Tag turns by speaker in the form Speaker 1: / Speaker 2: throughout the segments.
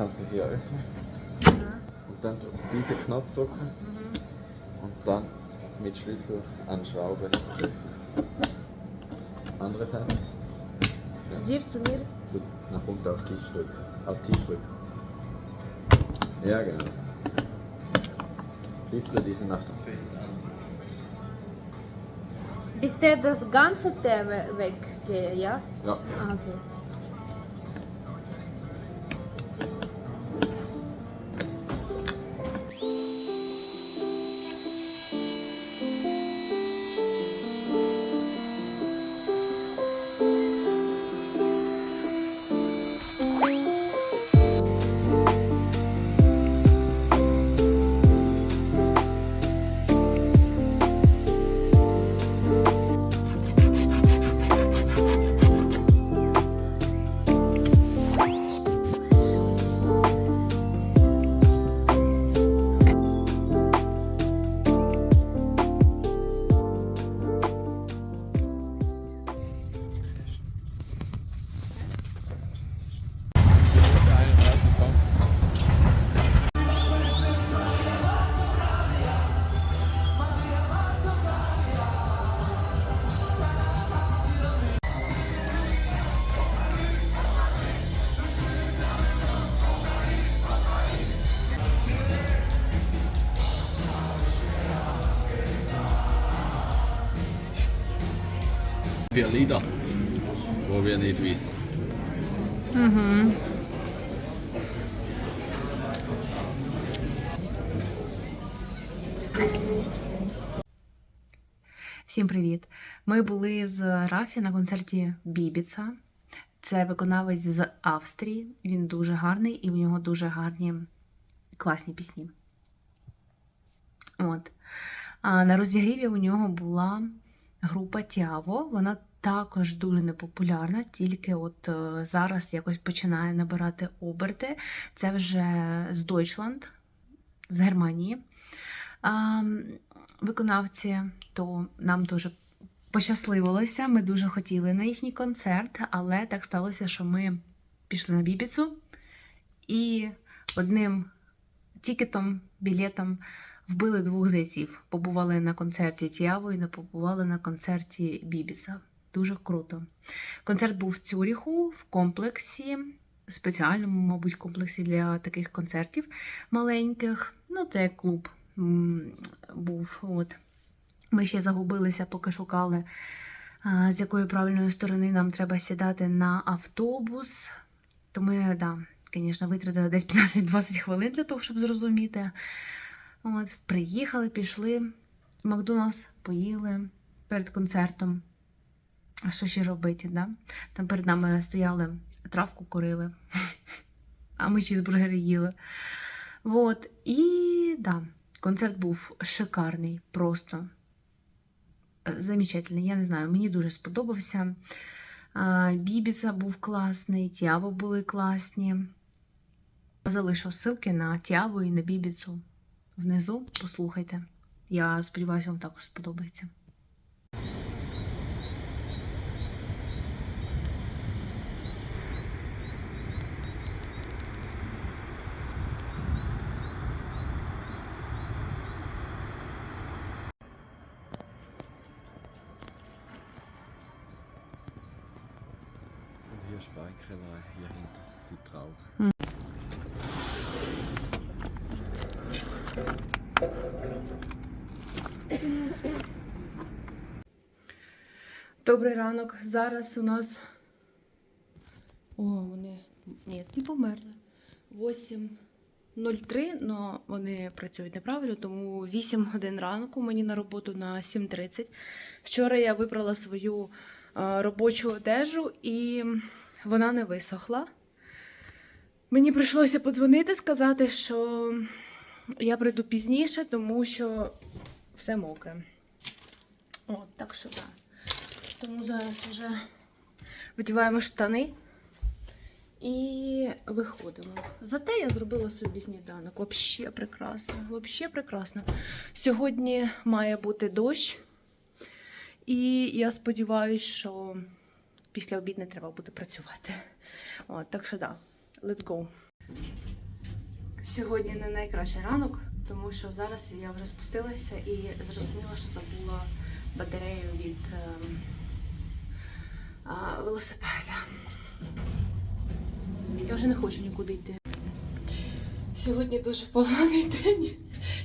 Speaker 1: Schlüssel hier öffnen und dann diesen Knopf drücken und dann mit Schlüssel anschrauben öffnen. Andere Seite.
Speaker 2: Zu dir, zu mir.
Speaker 1: Zu, nach unten auf Tisch drücken. Auf Tisch drücken. Ja, genau. Bis du diese Nacht fest.
Speaker 2: Bis der das ganze Thema weggeht, ja?
Speaker 1: Ja.
Speaker 2: Ah, okay.
Speaker 1: Vier Lieder, wo wir nicht wissen.
Speaker 3: Всім привіт! Ми були з Рафі на концерті Бібіца. Це виконавець з Австрії. Він дуже гарний і в нього дуже гарні класні пісні. От. А на розігріві у нього була група Тіаво. Вона також дуже непопулярна, тільки от е, зараз якось починає набирати оберти. Це вже з Deutschland, з Германії. Виконавці, то нам дуже пощасливилося. Ми дуже хотіли на їхній концерт, але так сталося, що ми пішли на Бібіцу і одним тікетом, білетом вбили двох зайців. Побували на концерті Тіаво і не побували на концерті Бібіца. Дуже круто. Концерт був в Цюріху в комплексі, спеціальному, мабуть, комплексі для таких концертів маленьких. Ну, це клуб був. От. Ми ще загубилися, поки шукали, з якої правильної сторони нам треба сідати на автобус. То ми, да, звісно, витратили десь 15-20 хвилин для того, щоб зрозуміти. От, приїхали, пішли в Макдональдс, поїли перед концертом. А що ще робити? Да? Там перед нами стояли, травку курили, а ми чізбургери їли. Вот. І да, концерт був шикарний, просто замечательний. Я не знаю, мені дуже сподобався. Бібіца був класний, Тіаво були класні. Залишу ссылки на Тіаво і на Бібіцу внизу. Послухайте. Я сподіваюся, вам також сподобається.
Speaker 1: Und hier hinter sieht drauf.
Speaker 3: Добрий ранок. Зараз у нас. О, вони. Ні, не померли. 8.03, але вони працюють неправильно, тому 8 годин ранку мені на роботу на 7.30. Вчора я вибрала свою е, робочу одежу і вона не висохла. Мені прийшлося подзвонити, сказати, що я прийду пізніше, тому що все мокре. От, так що так. Тому зараз вже видіваємо штани і виходимо. Зате я зробила собі сніданок. Вообще прекрасно. Вообще прекрасно. Сьогодні має бути дощ, і я сподіваюся, що після обід не треба буде працювати. От, так що да, let's go. Сьогодні не найкращий ранок, тому що зараз я вже спустилася і зрозуміла, що забула батарею від ем, а, велосипеда. Я вже не хочу нікуди йти. Сьогодні дуже поганий день.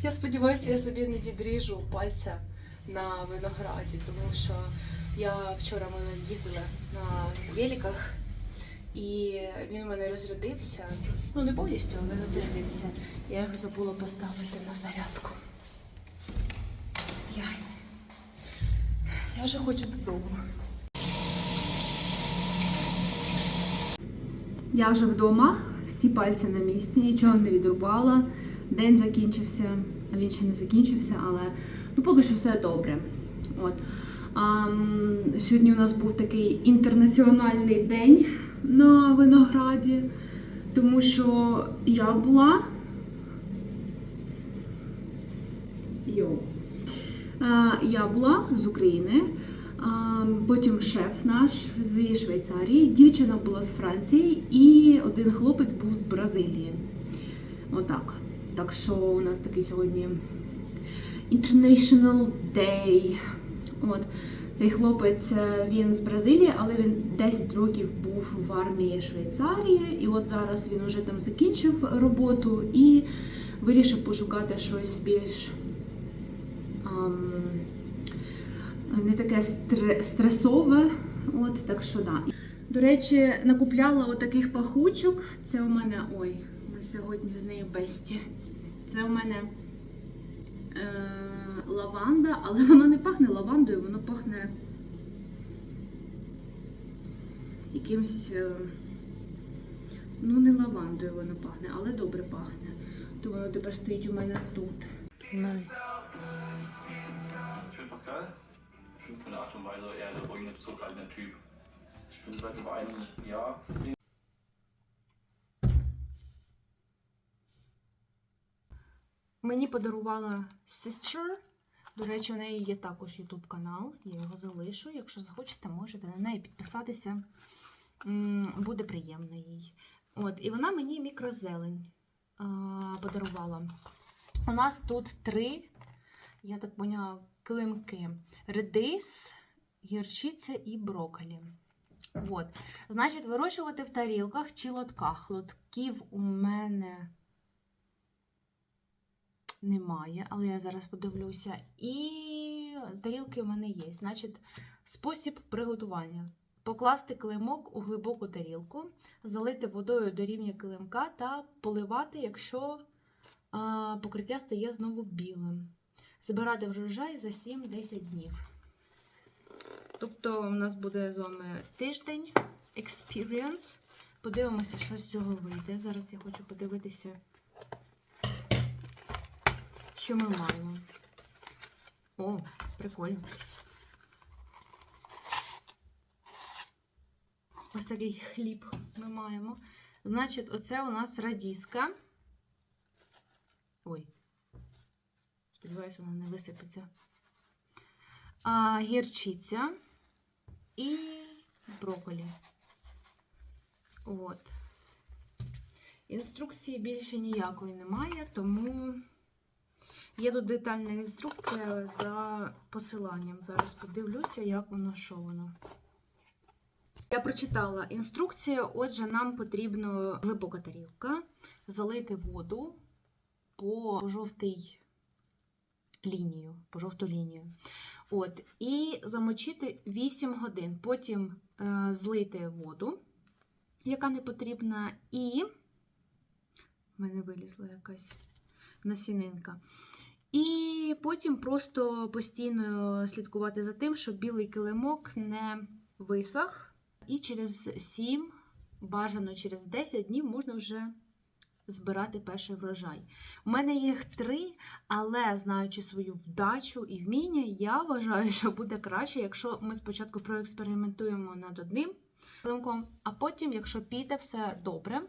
Speaker 3: Я сподіваюся, я собі не відріжу пальця на винограді, тому що я вчора ми їздила на великах, і він у мене розрядився. Ну, не повністю, але розрядився. Я його забула поставити на зарядку. Я, я вже хочу додому.
Speaker 4: Я вже вдома, всі пальці на місці, нічого не відрубала. День закінчився, а він ще не закінчився, але ну поки що все добре. От. А, сьогодні у нас був такий інтернаціональний день на винограді, тому що я була. Йоу. А, я була з України. Потім шеф наш зі Швейцарії, дівчина була з Франції і один хлопець був з Бразилії. Отак. Так що у нас такий сьогодні International Day. От. Цей хлопець е, він з Бразилії, але він 10 років був в армії Швейцарії, і от зараз він уже там закінчив роботу і вирішив пошукати щось більш ам, не таке стресове. От так що да. До речі, накупляла отаких пахучок. Це у мене. Ой, ми сьогодні з нею бесті. Це у мене е, лаванда, але воно не пахне лавандою, воно пахне якимсь. Е, ну, не лавандою воно пахне, але добре пахне. То воно тепер стоїть у мене тут.
Speaker 3: Мені подарувала Sister. До речі, у неї є також YouTube канал. Я його залишу. Якщо захочете, можете на неї підписатися. Буде приємно їй. От, і вона мені мікрозелень подарувала. У нас тут три, я так поняла, килимки: редис, гірчиця і брокколі. От. Значить, вирощувати в тарілках чи лотках. Лотків у мене немає, але я зараз подивлюся. І тарілки у мене є. Значить, спосіб приготування. Покласти килимок у глибоку тарілку, залити водою до рівня килимка та поливати, якщо а, покриття стає знову білим. Збирати врожай за 7-10 днів. Тобто, у нас буде з вами тиждень experience. Подивимося, що з цього вийде. Зараз я хочу подивитися, що ми маємо. О, прикольно. Ось такий хліб ми маємо. Значить, оце у нас радіска. Ой. Сподіваюся, вона не висипеться. А, гірчиця і брокколі. От. Інструкції більше ніякої немає, тому є тут детальна інструкція за посиланням. Зараз подивлюся, як воно, що воно. Я прочитала інструкцію, отже, нам потрібно глибока тарілка, залити воду по жовтій лінію, по жовту лінію. От, і замочити 8 годин. Потім е, злити воду, яка не потрібна, і в мене вилізла якась насінинка. І потім просто постійно слідкувати за тим, щоб білий килимок не висох. І через 7, бажано через 10 днів можна вже збирати перший врожай. У мене їх три, але знаючи свою вдачу і вміння, я вважаю, що буде краще, якщо ми спочатку проекспериментуємо над одним килимком, а потім, якщо піде все добре,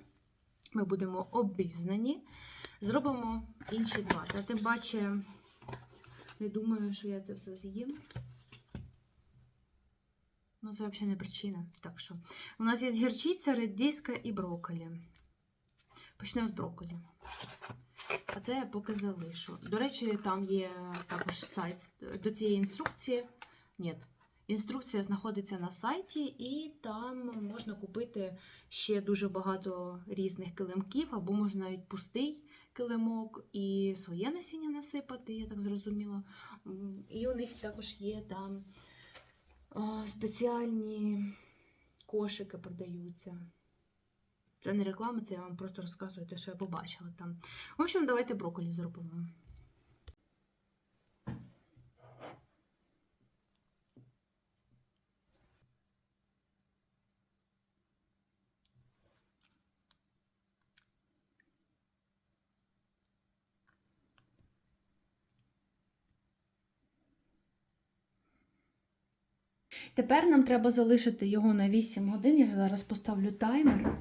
Speaker 3: ми будемо обізнані, зробимо інші два. Та тим паче, не думаю, що я це все з'їм. Ну, це взагалі не причина. Так що, у нас є гірчиця, редиска і брокколі. Почнемо з брокколі. А це я поки залишу. До речі, там є також сайт до цієї інструкції. Ні, інструкція знаходиться на сайті, і там можна купити ще дуже багато різних килимків, або можна навіть пустий килимок і своє насіння насипати, я так зрозуміла. І у них також є там спеціальні кошики продаються. Це не реклама, це я вам просто розказую те, що я побачила там. В общем, давайте брокколі зробимо. Тепер нам треба залишити його на 8 годин. Я зараз поставлю таймер.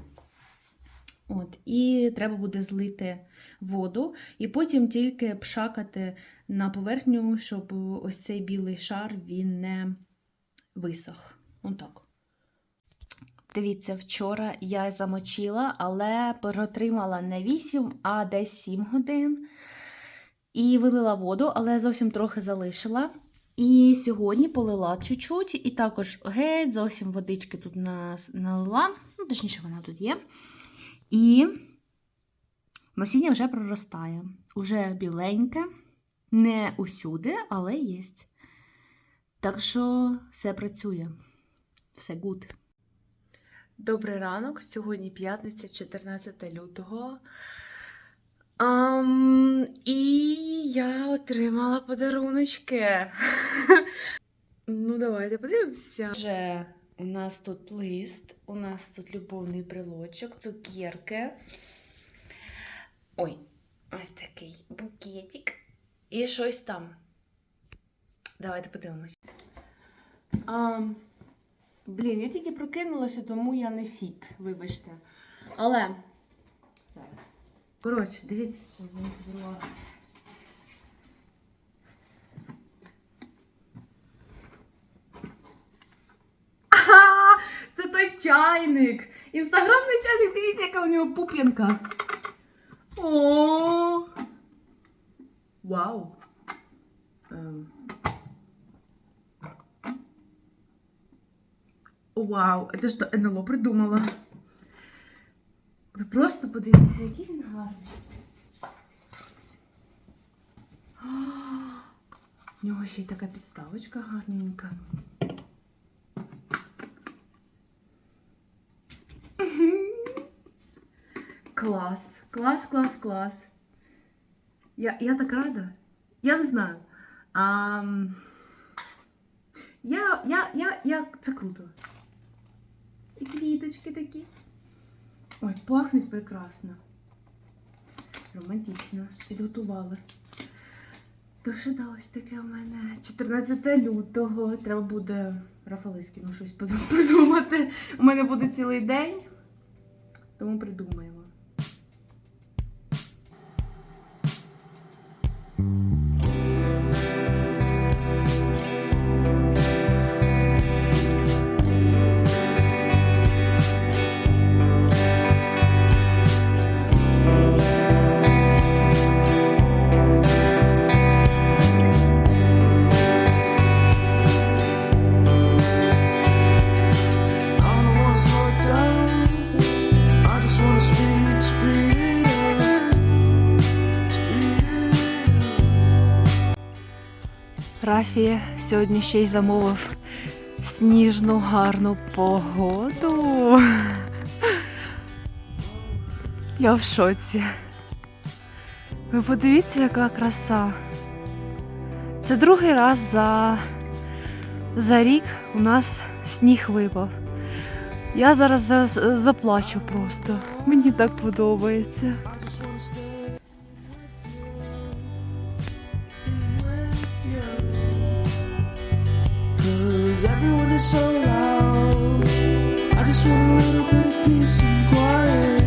Speaker 3: От, і треба буде злити воду, і потім тільки пшакати на поверхню, щоб ось цей білий шар він не висох. Отак. Дивіться, вчора я замочила, але протримала не 8, а десь 7 годин. І вилила воду, але зовсім трохи залишила. І сьогодні полила чуть-чуть, і також геть, зовсім водички тут налила. Ну, точніше, вона тут є. І насіння вже проростає. Уже біленьке, не усюди, але є. Так що все працює. Все гуд. Добрий ранок. Сьогодні п'ятниця, 14 лютого. Ам, і я отримала подаруночки. ну, давайте подивимося. Вже у нас тут лист, у нас тут любовний брелочок, цукерки. Ой, ось такий букетик. І щось там. Давайте подивимось. Ам, блін, я тільки прокинулася, тому я не фіт, вибачте. Але. Коротше, дивіться, що мені взяла. Ага, це той чайник. Інстаграмний чайник, дивіться, яка у нього пуп'янка. О. Вау. Ем. Вау, це ж то НЛО придумала. Ви просто подивіться, який він Гарний. В нього ще й така підставочка гарненька. Клас, клас, клас, клас. Я, я так рада. Я не знаю. А, я, я, я, я, це круто. І квіточки такі. Ой, пахнуть прекрасно. Романтично. Підготували. То що да, ось таке у мене 14 лютого. Треба буде Рафалискіну щось придумати. У мене буде цілий день, тому придумаємо. Рафі сьогодні ще й замовив сніжну гарну погоду. Я в шоці. Ви подивіться, яка краса. Це другий раз за, за рік у нас сніг випав. Я зараз заплачу просто. Мені так подобається.
Speaker 5: Little bit of peace and quiet.